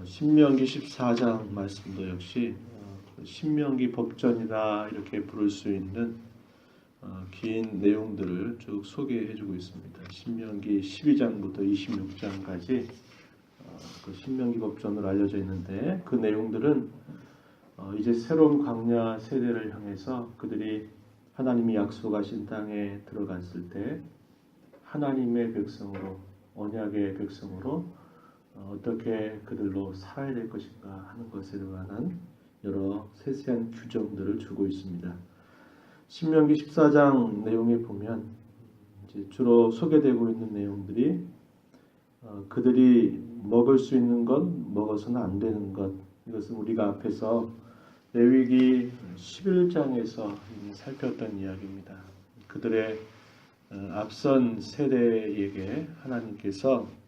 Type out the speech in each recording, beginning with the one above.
어, 신명기 14장 말씀도 역시 어, 그 신명기 법전이다 이렇게 부를 수 있는 어, 긴 내용들을 쭉 소개해 주고 있습니다. 신명기 12장부터 26장까지 어, 그 신명기 법전으로 알려져 있는데 그 내용들은 어, 이제 새로운 광야 세대를 향해서 그들이 하나님이 약속하신 땅에 들어갔을 때 하나님의 백성으로 언약의 백성으로 어, 어떻게 그들로 살아야 될 것인가 하는 것에 관한 여러 세세한 규정들을 주고 있습니다. 신명기 14장 내용에 보면 주로 소개되고 있는 내용들이 어, 그들이 먹을 수 있는 것, 먹어서는 안 되는 것 이것은 우리가 앞에서 레위기 11장에서 이미 살폈던 이야기입니다. 그들의 어, 앞선 세대에게 하나님께서 어,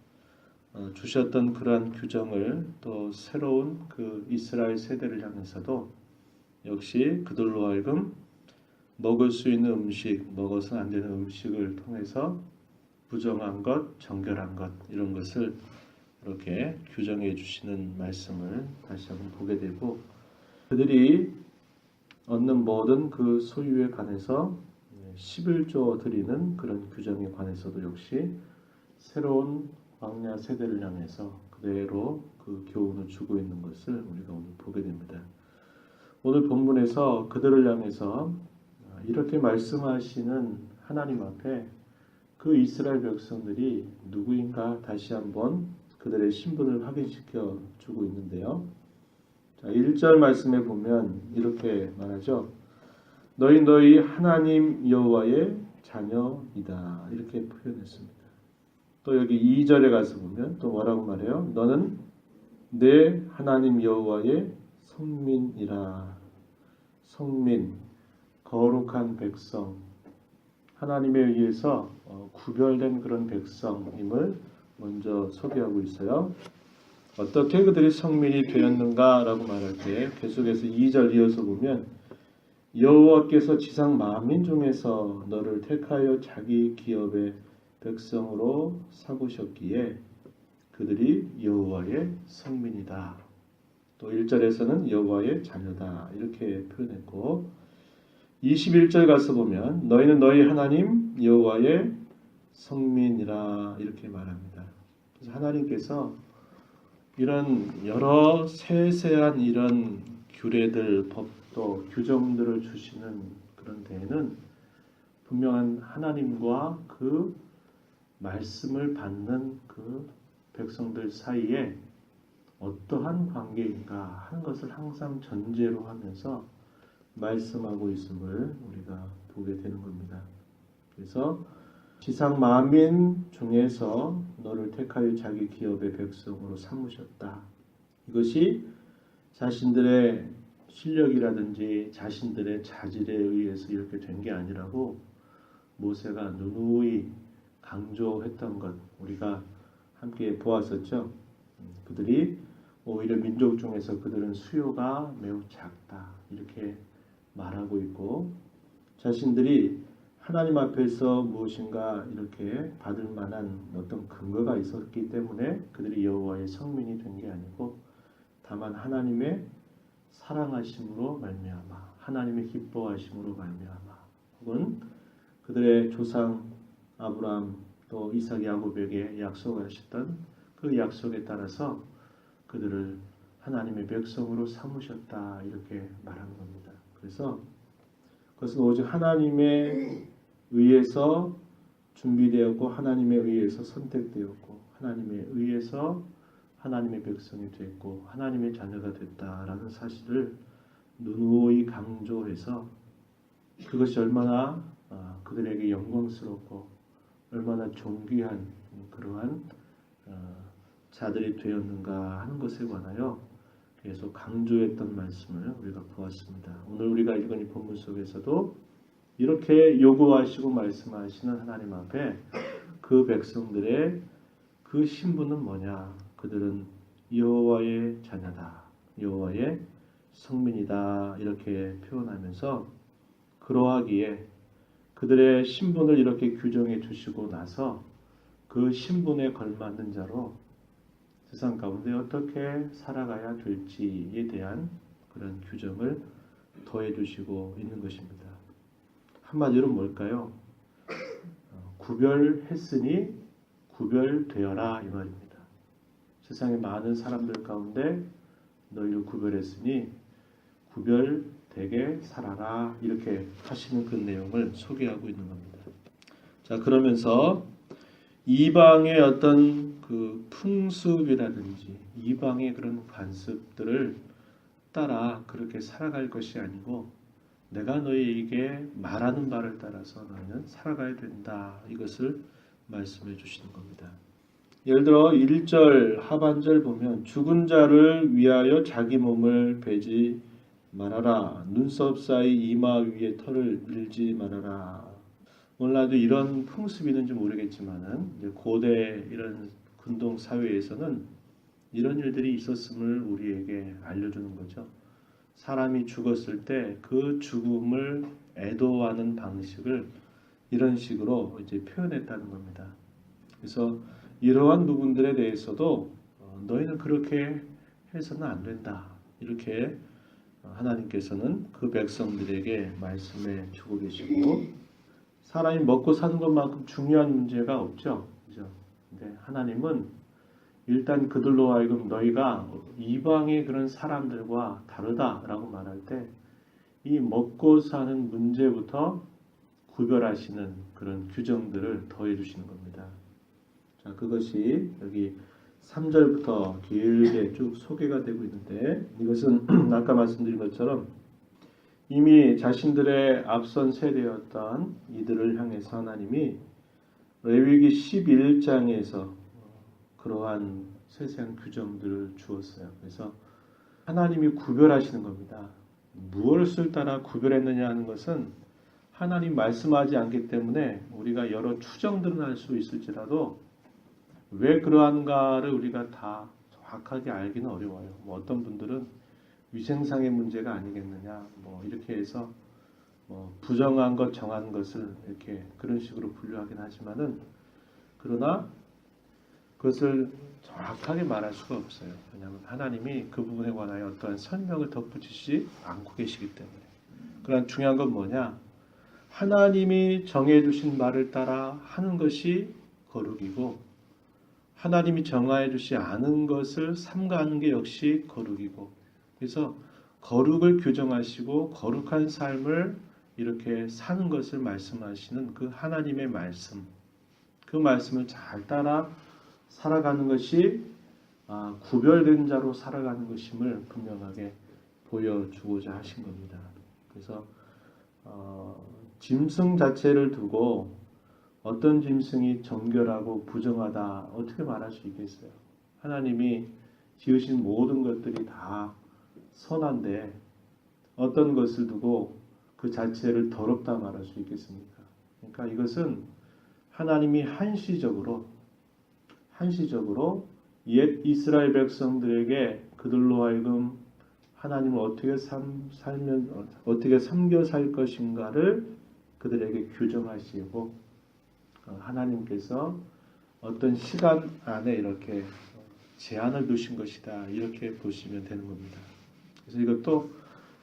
주셨던 그러한 규정을 또 새로운 그 이스라엘 세대를 향해서도 역시 그들로 하여금 먹을 수 있는 음식, 먹어서는 안 되는 음식을 통해서 부정한 것, 정결한 것 이런 것을 이렇게 규정해 주시는 말씀을 다시 한번 보게 되고 그들이 얻는 모든 그 소유에 관해서 11조 드리는 그런 규정에 관해서도 역시 새로운 광야 세대를 향해서 그대로 그 교훈을 주고 있는 것을 우리가 오늘 보게 됩니다. 오늘 본문에서 그들을 향해서 이렇게 말씀하시는 하나님 앞에 그 이스라엘 백성들이 누구인가 다시 한번 그들의 신분을 확인시켜 주고 있는데요. 자, 1절 말씀에 보면 이렇게 말하죠. 너희 너희 하나님 여호와의 자녀이다. 이렇게 표현했습니다. 또 여기 2절에 가서 보면 또 뭐라고 말해요? 너는 내 하나님 여호와의 성민이라. 성민 거룩한 백성 하나님에 의해서 어, 구별된 그런 백성임을 먼저 소개하고 있어요. 어떻게 그들이 성민이 되었는가라고 말할 때 계속해서 2절 이어서 보면 여호와께서 지상 만민 중에서 너를 택하여 자기 기업의 백성으로 삼으셨기에 그들이 여호와의 성민이다. 또 1절에서는 여호와의 자녀다. 이렇게 표현했고 21절 가서 보면 너희는 너희 하나님 여호와의 성민이라 이렇게 말합니다. 그래서 하나님께서 이런 여러 세세한 이런 규례들, 법도, 규정들을 주시는 그런 데에는 분명한 하나님과 그 말씀을 받는 그 백성들 사이에 어떠한 관계인가 하는 것을 항상 전제로 하면서 말씀하고 있음을 우리가 보게 되는 겁니다. 그래서 지상 만민 중에서 너를 택하여 자기 기업의 백성으로 삼으셨다. 이것이 자신들의 실력이라든지 자신들의 자질에 의해서 이렇게 된 게 아니라고 모세가 누누이 강조했던 것 우리가 함께 보았었죠. 그들이 오히려 민족 중에서 그들은 수요가 매우 작다 이렇게 말하고 있고 자신들이 하나님 앞에서 무엇인가 이렇게 받을 만한 어떤 근거가 있었기 때문에 그들이 여호와의 성민이 된 게 아니고 다만 하나님의 사랑하심으로 말미암아 하나님의 기뻐하심으로 말미암아 혹은 그들의 조상 아브라함 또 이삭 야곱에게 약속하셨던 그 약속에 따라서 그들을 하나님의 백성으로 삼으셨다 이렇게 말하는 겁니다. 그래서 그것은 오직 하나님의 의해서 준비되었고 하나님에 의해서 선택되었고 하나님에 의해서 하나님의 백성이 됐고 하나님의 자녀가 됐다라는 사실을 누누이 강조해서 그것이 얼마나 어, 그들에게 영광스럽고 얼마나 존귀한 그러한 어, 자들이 되었는가 하는 것에 관하여 계속 강조했던 말씀을 우리가 보았습니다. 오늘 우리가 읽은 이 본문 속에서도 이렇게 요구하시고 말씀하시는 하나님 앞에 그 백성들의 그 신분은 뭐냐? 그들은 여호와의 자녀다. 여호와의 성민이다. 이렇게 표현하면서 그러하기에 그들의 신분을 이렇게 규정해 주시고 나서 그 신분에 걸맞는 자로 세상 가운데 어떻게 살아가야 될지에 대한 그런 규정을 더해 주시고 있는 것입니다. 한마디로 뭘까요? 어, 구별했으니 구별되어라 이 말입니다. 세상의 많은 사람들 가운데 너희를 구별했으니 구별 되게 살아라 이렇게 하시는 그 내용을 소개하고 있는 겁니다. 자 그러면서 이방의 어떤 그 풍습이라든지 이방의 그런 관습들을 따라 그렇게 살아갈 것이 아니고 내가 너희에게 말하는 바를 따라서 너희는 살아가야 된다. 이것을 말씀해 주시는 겁니다. 예를 들어 1절 하반절 보면 죽은 자를 위하여 자기 몸을 베지 말아라. 눈썹 사이 이마 위에 털을 밀지 말아라. 오늘날도 이런 풍습이 있는지 모르겠지만은 고대 이런 군동 사회에서는 이런 일들이 있었음을 우리에게 알려주는 거죠. 사람이 죽었을 때 그 죽음을 애도하는 방식을 이런 식으로 이제 표현했다는 겁니다. 그래서 이러한 부분들에 대해서도 어, 너희는 그렇게 해서는 안 된다. 이렇게 하나님께서는 그 백성들에게 말씀해 주고 계시고 사람이 먹고 사는 것만큼 중요한 문제가 없죠. 그죠? 근데 하나님은 일단 그들로 하여금 너희가 이방의 그런 사람들과 다르다라고 말할 때 이 먹고 사는 문제부터 구별하시는 그런 규정들을 더해 주시는 겁니다. 자, 그것이 여기 3절부터 길게 쭉 소개가 되고 있는데 이것은 아까 말씀드린 것처럼 이미 자신들의 앞선 세대였던 이들을 향해서 하나님이 레위기 11장에서 그러한 세세한 규정들을 주었어요. 그래서 하나님이 구별하시는 겁니다. 무엇을 따라 구별했느냐 하는 것은 하나님 말씀하지 않기 때문에 우리가 여러 추정들은 할 수 있을지라도 왜 그러한가를 우리가 다 정확하게 알기는 어려워요. 뭐 어떤 분들은 위생상의 문제가 아니겠느냐, 뭐 이렇게 해서 뭐 부정한 것, 정한 것을 이렇게 그런 식으로 분류하긴 하지만은 그러나 그것을 정확하게 말할 수가 없어요. 왜냐하면 하나님이 그 부분에 관하여 어떠한 설명을 덧붙이지 않고 계시기 때문에. 그러나 중요한 건 뭐냐? 하나님이 정해주신 말을 따라 하는 것이 거룩이고 하나님이 정하여 주지 않은 것을 삼가하는 게 역시 거룩이고 그래서 거룩을 규정하시고 거룩한 삶을 이렇게 사는 것을 말씀하시는 그 하나님의 말씀 그 말씀을 잘 따라 살아가는 것이 아, 구별된 자로 살아가는 것임을 분명하게 보여주고자 하신 겁니다. 그래서 어, 짐승 자체를 두고 어떤 짐승이 정결하고 부정하다 어떻게 말할 수 있겠어요? 하나님이 지으신 모든 것들이 다 선한데 어떤 것을 두고 그 자체를 더럽다 말할 수 있겠습니까? 그러니까 이것은 하나님이 한시적으로 한시적으로 옛 이스라엘 백성들에게 그들로 하여금 하나님을 어떻게 삶, 살면 어떻게 섬겨 살 것인가를 그들에게 규정하시고 어, 하나님께서 어떤 시간 안에 이렇게 제한을 두신 것이다 이렇게 보시면 되는 겁니다. 그래서 이것도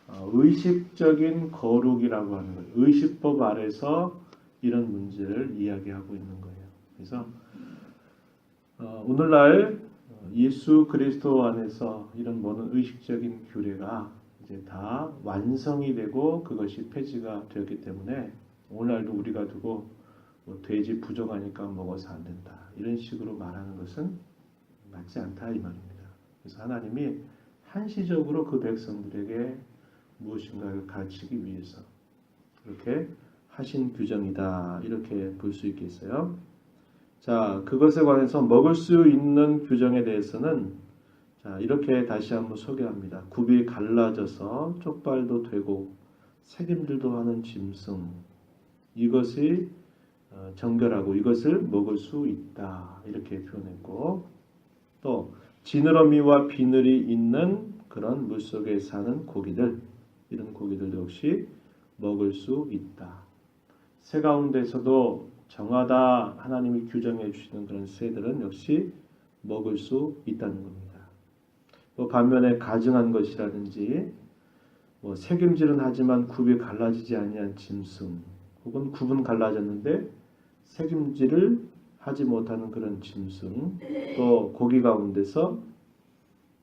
어, 의식적인 거룩이라고 하는 거예요. 의식법 아래서 이런 문제를 이야기하고 있는 거예요. 그래서 어, 오늘날 예수 그리스도 안에서 이런 모든 의식적인 규례가 이제 다 완성이 되고 그것이 폐지가 되었기 때문에 오늘날도 우리가 두고 뭐 돼지 부정하니까 먹어서 안 된다 이런 식으로 말하는 것은 맞지 않다 이 말입니다. 그래서 하나님이 한시적으로 그 백성들에게 무엇인가를 가르치기 위해서 그렇게 하신 규정이다 이렇게 볼 수 있겠어요. 자, 그것에 관해서 먹을 수 있는 규정에 대해서는 자, 이렇게 다시 한번 소개합니다. 굽이 갈라져서 쪽발도 되고 색임들도 하는 짐승 이것이 어, 정결하고 이것을 먹을 수 있다 이렇게 표현했고 또 지느러미와 비늘이 있는 그런 물 속에 사는 고기들 이런 고기들 역시 먹을 수 있다. 새 가운데서도 정하다 하나님이 규정해 주시는 그런 새들은 역시 먹을 수 있다는 겁니다. 뭐 반면에 가증한 것이라든지 뭐 색임질은 하지만 굽이 갈라지지 아니한 짐승 혹은 굽은 갈라졌는데 색임질을 하지 못하는 그런 짐승 또 고기 가운데서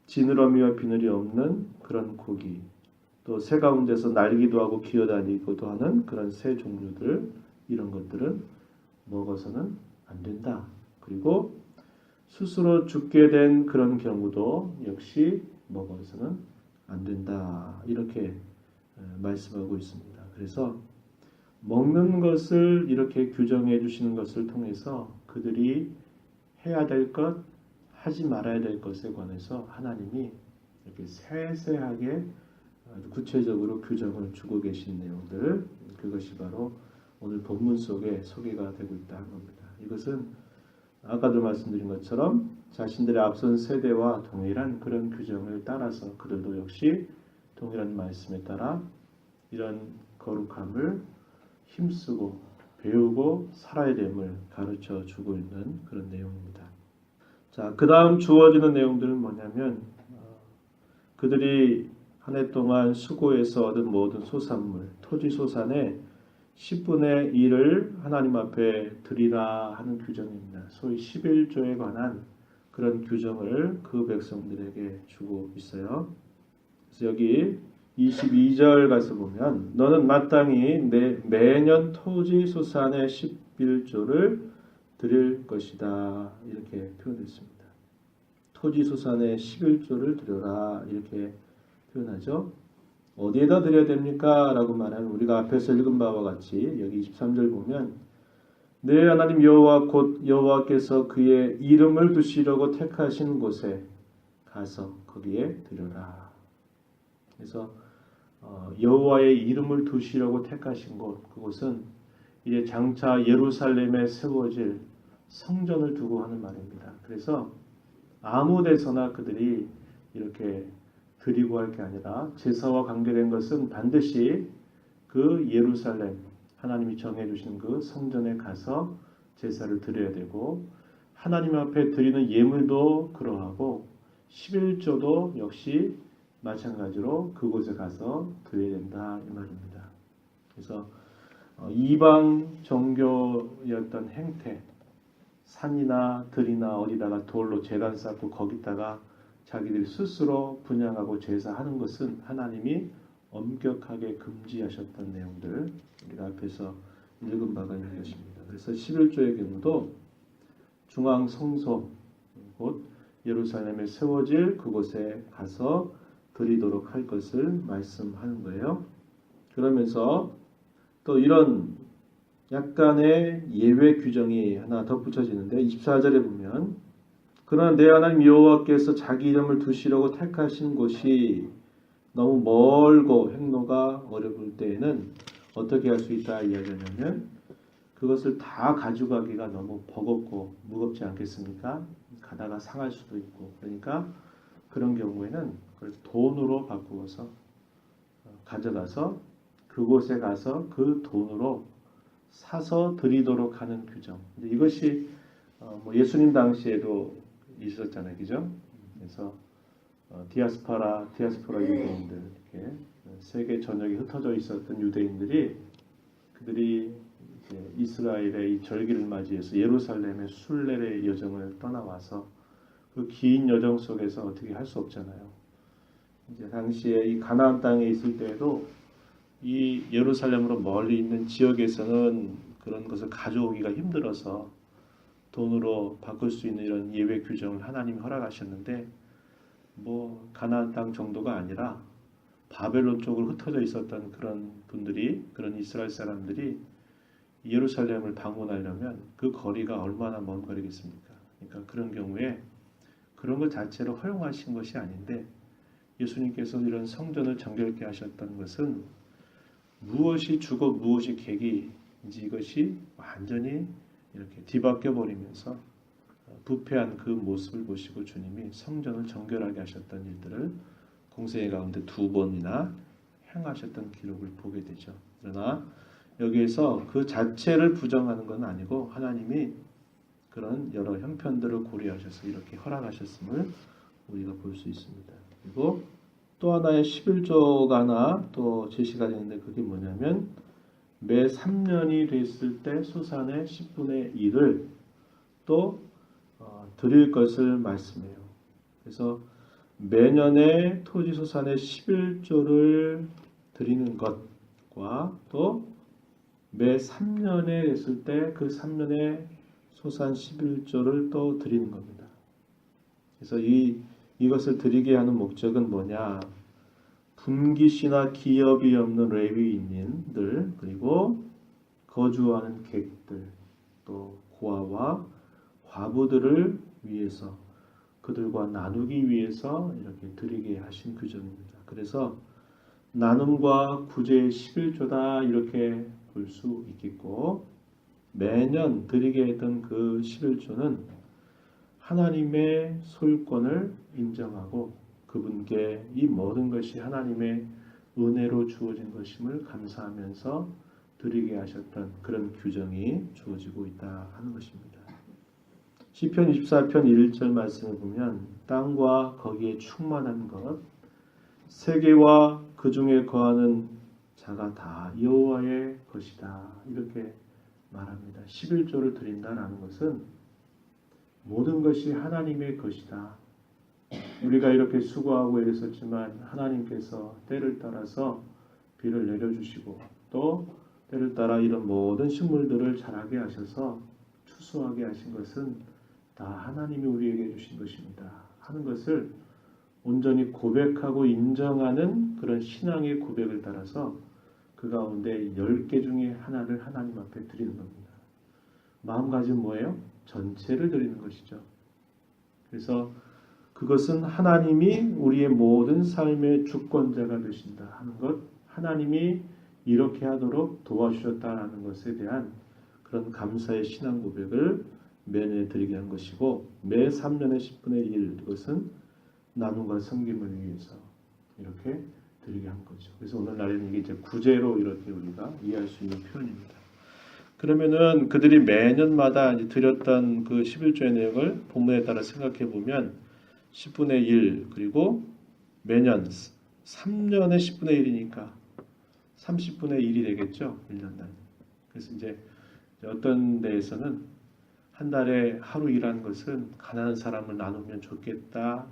지느러미와 비늘이 없는 그런 고기 또 새 가운데서 날기도 하고 기어다니기도 하는 그런 새 종류들 이런 것들은 먹어서는 안 된다. 그리고 스스로 죽게 된 그런 경우도 역시 먹어서는 안 된다. 이렇게 에, 말씀하고 있습니다. 그래서 먹는 것을 이렇게 규정해 주시는 것을 통해서 그들이 해야 될 것, 하지 말아야 될 것에 관해서 하나님이 이렇게 세세하게 아주 구체적으로 규정을 주고 계신 내용들 그것이 바로 오늘 본문 속에 소개가 되고 있다 는 겁니다. 이것은 아까도 말씀드린 것처럼 자신들의 앞선 세대와 동일한 그런 규정을 따라서 그들도 역시 동일한 말씀에 따라 이런 거룩함을 힘쓰고 배우고 살아야 됨을 가르쳐 주고 있는 그런 내용입니다. 자, 그 다음 주어지는 내용들은 뭐냐면 어, 그들이 한 해 동안 수고해서 얻은 모든 소산물, 토지 소산의 10분의 1을 하나님 앞에 드리라 하는 규정입니다. 소위 11조에 관한 그런 규정을 그 백성들에게 주고 있어요. 그래서 여기 22절 가서 보면 너는 마땅히 내 매년 토지 소산의 11조를 드릴 것이다. 이렇게 표현했습니다. 토지 소산의 11조를 드려라. 이렇게 표현하죠. 어디에다 드려야 됩니까? 라고 말하는 우리가 앞에서 읽은 바와 같이 여기 23절 보면 내 하나님 여호와 곧 여호와께서 그의 이름을 두시려고 택하신 곳에 가서 거기에 드려라. 그래서 어, 여호와의 이름을 두시려고 택하신 곳 그곳은 이제 장차 예루살렘에 세워질 성전을 두고 하는 말입니다. 그래서 아무 데서나 그들이 이렇게 드리고 할 게 아니라 제사와 관계된 것은 반드시 그 예루살렘 하나님이 정해 주신 그 성전에 가서 제사를 드려야 되고 하나님 앞에 드리는 예물도 그러하고 11조도 역시 마찬가지로 그곳에 가서 드려야 된다 이 말입니다. 그래서 어, 이방 종교였던 행태 산이나 들이나 어디다가 돌로 재단 쌓고 거기다가 자기들 스스로 분양하고 제사하는 것은 하나님이 엄격하게 금지하셨던 내용들 우리가 앞에서 읽은 바가 있는 것입니다. 그래서 11조의 경우도 중앙 성소 곧 예루살렘에 세워질 그곳에 가서 드리도록 할 것을 말씀하는 거예요. 그러면서 또 이런 약간의 예외 규정이 하나 덧붙여지는데 24절에 보면 그러나 내 하나님 여호와께서 자기 이름을 두시려고 택하신 곳이 너무 멀고 행로가 어려울 때에는 어떻게 할 수 있다 이야기하냐면 그것을 다 가져가기가 너무 버겁고 무겁지 않겠습니까? 가다가 상할 수도 있고 그러니까 그런 경우에는 그걸 돈으로 바꾸어서 어, 가져가서 그곳에 가서 그 돈으로 사서 드리도록 하는 규정. 이것이 어, 뭐 예수님 당시에도 있었잖아요, 그죠? 그래서 어, 디아스파라, 디아스포라 유대인들 이렇게 세계 전역에 흩어져 있었던 유대인들이 그들이 이스라엘의 이 절기를 맞이해서 예루살렘의 순례의 여정을 떠나와서 그 긴 여정 속에서 어떻게 할 수 없잖아요. 이제 당시에 이 가나안 땅에 있을 때에도 이 예루살렘으로 멀리 있는 지역에서는 그런 것을 가져오기가 힘들어서 돈으로 바꿀 수 있는 이런 예외 규정을 하나님이 허락하셨는데 뭐 가나안 땅 정도가 아니라 바벨론 쪽으로 흩어져 있었던 그런 분들이 그런 이스라엘 사람들이 예루살렘을 방문하려면 그 거리가 얼마나 먼 거리겠습니까? 그러니까 그런 경우에 그런 것 자체로 허용하신 것이 아닌데 예수님께서 이런 성전을 정결케 하셨던 것은 무엇이 주고 무엇이 객이인지 이것이 완전히 이렇게 뒤바뀌어 버리면서 부패한 그 모습을 보시고 주님이 성전을 정결하게 하셨던 일들을 공생의 가운데 두 번이나 행하셨던 기록을 보게 되죠. 그러나 여기에서 그 자체를 부정하는 건 아니고 하나님이 그런 여러 형편들을 고려하셔서 이렇게 허락하셨음을 우리가 볼 수 있습니다. 그리고 또 하나의 11조가 하나 또 제시가 되는데 그게 뭐냐면 매 3년이 됐을 때 소산의 10분의 1을 또 어, 드릴 것을 말씀해요. 그래서 매년의 토지 소산의 11조를 드리는 것과 또 매 3년에 됐을 때 그 3년의 소산 11조를 또 드리는 겁니다. 그래서 이 이것을 드리게 하는 목적은 뭐냐? 분기시나 기업이 없는 레위인들 그리고 거주하는 객들 또 고아와 과부들을 위해서 그들과 나누기 위해서 이렇게 드리게 하신 규정입니다. 그래서 나눔과 구제의 11조다 이렇게 볼 수 있겠고 매년 드리게 했던 그 11조는 하나님의 소유권을 인정하고 그분께 이 모든 것이 하나님의 은혜로 주어진 것임을 감사하면서 드리게 하셨던 그런 규정이 주어지고 있다 하는 것입니다. 시편 24편 1절 말씀을 보면 땅과 거기에 충만한 것 세계와 그 중에 거하는 자가 다 여호와의 것이다 이렇게 말합니다. 11조를 드린다라는 것은 모든 것이 하나님의 것이다. 우리가 이렇게 수고하고 애썼지만 하나님께서 때를 따라서 비를 내려주시고 또 때를 따라 이런 모든 식물들을 자라게 하셔서 추수하게 하신 것은 다 하나님이 우리에게 주신 것입니다. 하는 것을 온전히 고백하고 인정하는 그런 신앙의 고백을 따라서 그 가운데 열개 중에 하나를 하나님 앞에 드리는 겁니다. 마음가짐 뭐예요? 전체를 드리는 것이죠. 그래서 그것은 하나님이 우리의 모든 삶의 주권자가 되신다 하는 것, 하나님이 이렇게 하도록 도와주셨다라는 것에 대한 그런 감사의 신앙 고백을 매년에 드리게 한 것이고 매 3년의 10분의 1 그것은 나눔과 섬김을 위해서 이렇게 드리게 한 거죠. 그래서 오늘날에는 이게 이제 구제로 이렇게 우리가 이해할 수 있는 표현입니다. 그러면은 그들이 매년마다 이제 드렸던 그 11조의 내용을 본문에 따라 생각해 보면 10분의 1 그리고 매년 3년에 10분의 1이니까 30분의 1이 되겠죠. 1년 단. 그래서 이제 어떤 데에서는 한 달에 하루 일하는 것은 가난한 사람을 나누면 좋겠다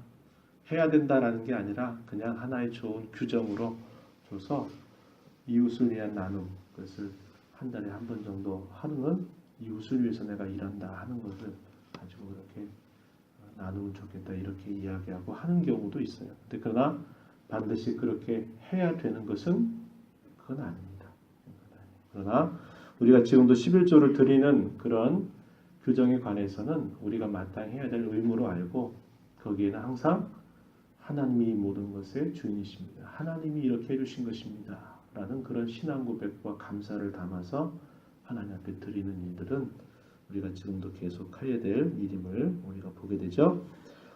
해야 된다라는 게 아니라 그냥 하나의 좋은 규정으로 줘서 이웃을 위한 나눔 그것을 한 달에 한 번 정도 하루는 이웃을 위해서 내가 일한다 하는 것을 가지고 그렇게 나누면 좋겠다 이렇게 이야기하고 하는 경우도 있어요. 근데 그러나 반드시 그렇게 해야 되는 것은 그건 아닙니다. 그러나 우리가 지금도 11조를 드리는 그런 규정에 관해서는 우리가 마땅히 해야 될 의무로 알고 거기에는 항상 하나님이 모든 것의 주인이십니다. 하나님이 이렇게 해주신 것입니다. 라는 그런 신앙 고백과 감사를 담아서 하나님 앞에 드리는 일들은 우리가 지금도 계속 해야 될 일임을 우리가 보게 되죠.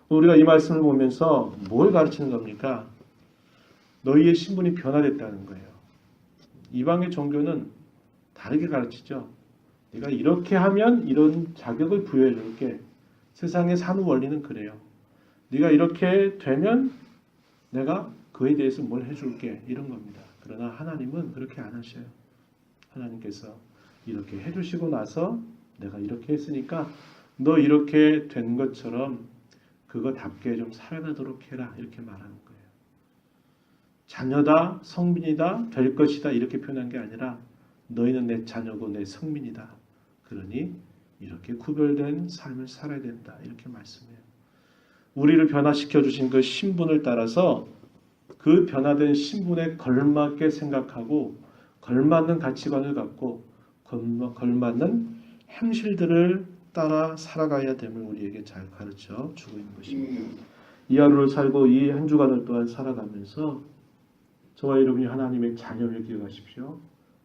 우리가 이 말씀을 보면서 뭘 가르치는 겁니까? 너희의 신분이 변화됐다는 거예요. 이방의 종교는 다르게 가르치죠. 네가 이렇게 하면 이런 자격을 부여해 줄게. 세상의 산후 원리는 그래요. 네가 이렇게 되면 내가 그에 대해서 뭘 해줄게 이런 겁니다. 그러나 하나님은 그렇게 안 하셔요. 하나님께서 이렇게 해주시고 나서 내가 이렇게 했으니까 너 이렇게 된 것처럼 그거답게 좀 살아가도록 해라 이렇게 말하는 거예요. 자녀다, 성민이다, 될 것이다 이렇게 표현한 게 아니라 너희는 내 자녀고 내 성민이다. 그러니 이렇게 구별된 삶을 살아야 된다 이렇게 말씀해요. 우리를 변화시켜 주신 그 신분을 따라서 그 변화된 신분에 걸맞게 생각하고 걸맞는 가치관을 갖고 걸맞는 행실들을 따라 살아가야 됨을 우리에게 잘 가르쳐 주고 있는 것입니다. 이 하루를 살고 이 한 주간을 또한 살아가면서 저와 여러분이 하나님의 자녀를 기억하십시오.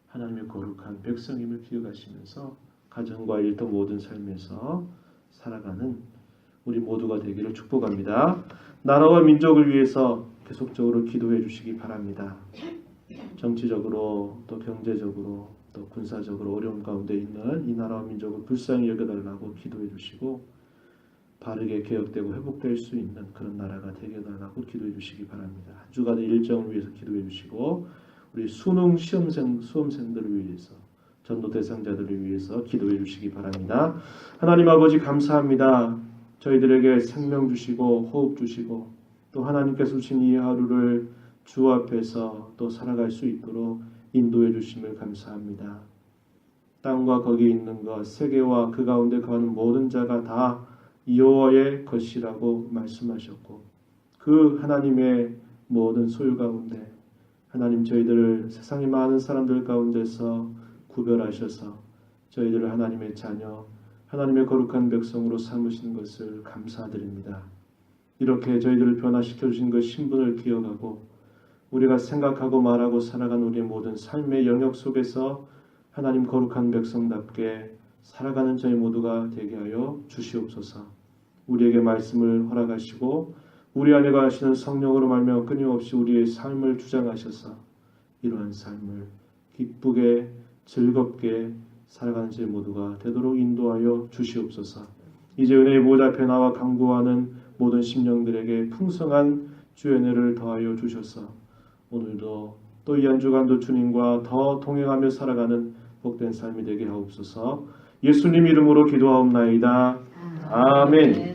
하나님의 거룩한 백성임을 기억하시면서 가정과 일터 모든 삶에서 살아가는 우리 모두가 되기를 축복합니다. 나라와 민족을 위해서 계속적으로 기도해 주시기 바랍니다. 정치적으로 또 경제적으로 또 군사적으로 어려움 가운데 있는 이 나라와 민족을 불쌍히 여겨달라고 기도해 주시고 바르게 개혁되고 회복될 수 있는 그런 나라가 되게 해달라고 기도해 주시기 바랍니다. 한 주간의 일정을 위해서 기도해 주시고 우리 수능 시험생 수험생들을 위해서 전도 대상자들을 위해서 기도해 주시기 바랍니다. 하나님 아버지 감사합니다. 저희들에게 생명 주시고 호흡 주시고 또 하나님께서 주신 이 하루를 주 앞에서 또 살아갈 수 있도록 인도해 주심을 감사합니다. 땅과 거기 있는 것 세계와 그 가운데 거하는 모든 자가 다 여호와의 것이라고 말씀하셨고 그 하나님의 모든 소유 가운데 하나님 저희들을 세상의 많은 사람들 가운데서 구별하셔서 저희들을 하나님의 자녀 하나님의 거룩한 백성으로 삼으신 것을 감사드립니다. 이렇게 저희들을 변화시켜 주신 그 신분을 기억하고 우리가 생각하고 말하고 살아간 우리의 모든 삶의 영역 속에서 하나님 거룩한 백성답게 살아가는 저희 모두가 되게 하여 주시옵소서. 우리에게 말씀을 허락하시고 우리 안에 가시는 성령으로 말며 끊임없이 우리의 삶을 주장하셔서 이러한 삶을 기쁘게 즐겁게 살아가는 저희 모두가 되도록 인도하여 주시옵소서. 이제 은혜의 모자 나와 강구하는 모든 심령들에게 풍성한 주의 은혜를 더하여 주셔서 오늘도 또 이 한 주간도 주님과 더 동행하며 살아가는 복된 삶이 되게 하옵소서. 예수님 이름으로 기도하옵나이다. 아멘.